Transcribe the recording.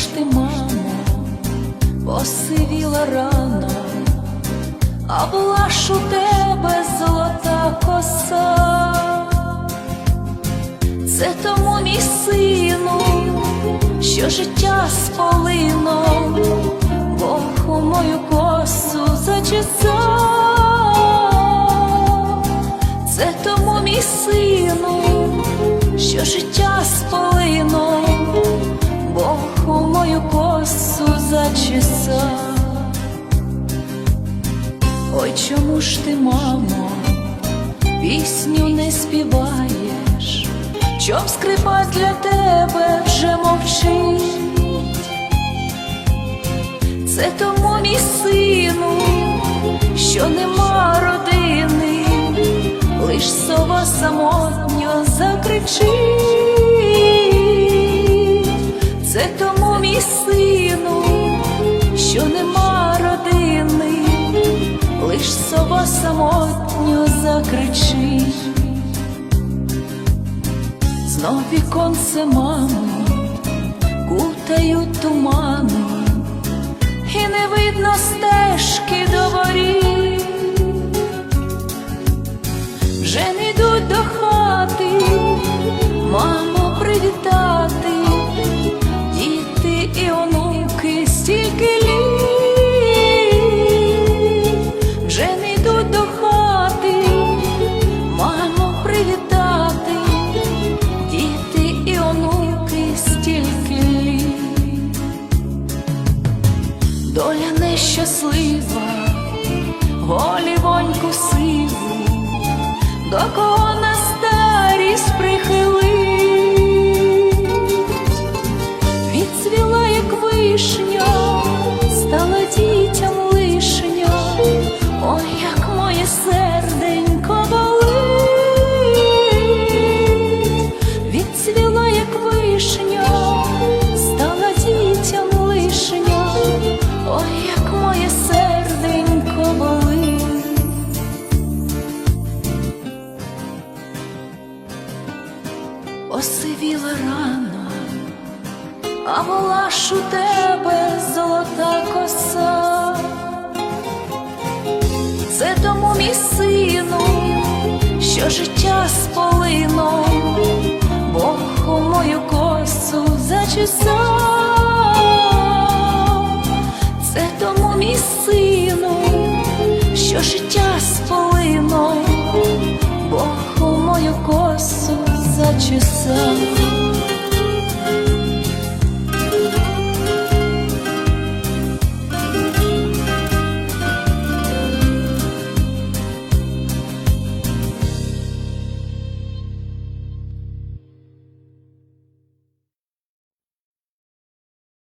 ж ти, мамо, посивіла рано, а була ж у тебе золота коса, це тому, мій сину, що життя спалино, Бог у мою косу зачесав, це тому, мій сину, що життя спалино, Бог у косу зачесав. Ой, чому ж ти, мамо, пісню не співаєш? Чом скрипач для тебе вже мовчить? Це тому мій сину, що нема родини, лиш сова самотньо закричить. Лиш сова самотньо закричи, Знов віконце мамо, кутаю тумани, і не видно стежки Доля нещаслива, голівоньку сиву, до кого на старість прихилить, відцвіла, як вишня, стала дітям Осивіла рано, а була ж у тебе золота коса. Це тому мій сину, що життя сполино, Бог у мою косу зачесав. Це тому мій сину, що життя сполино,